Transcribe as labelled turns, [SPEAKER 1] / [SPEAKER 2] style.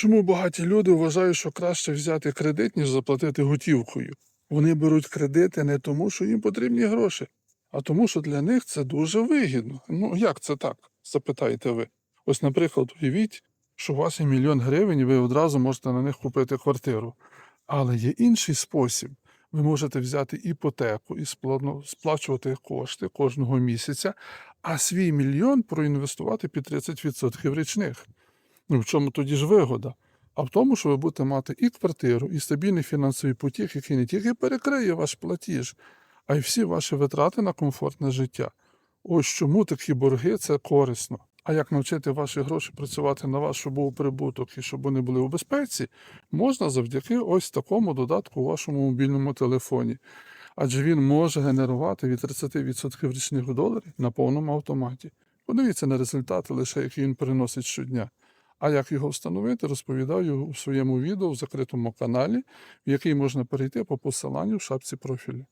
[SPEAKER 1] Чому багаті люди вважають, що краще взяти кредит, ніж заплатити готівкою? Вони беруть кредити не тому, що їм потрібні гроші, а тому, що для них це дуже вигідно. Ну як це так? запитаєте ви. Ось, наприклад, уявіть, що у вас є мільйон гривень, і ви одразу можете на них купити квартиру. Але є інший спосіб. Ви можете взяти іпотеку і сплачувати кошти кожного місяця, а свій мільйон проінвестувати під 30% річних. Ну, в чому тоді ж вигода? А в тому, що ви будете мати і квартиру, і стабільний фінансовий потік, який не тільки перекриє ваш платіж, а й всі ваші витрати на комфортне життя. Ось чому такі борги це корисно. А як навчити ваші гроші працювати на вас, щоб був прибуток і щоб вони були у безпеці, можна завдяки ось такому додатку у вашому мобільному телефоні. Адже він може генерувати від 30% річних доларів на повному автоматі. Подивіться на результати, лише які він приносить щодня. А як його встановити, розповідаю у своєму відео в закритому каналі, в який можна перейти по посиланню в шапці профілю.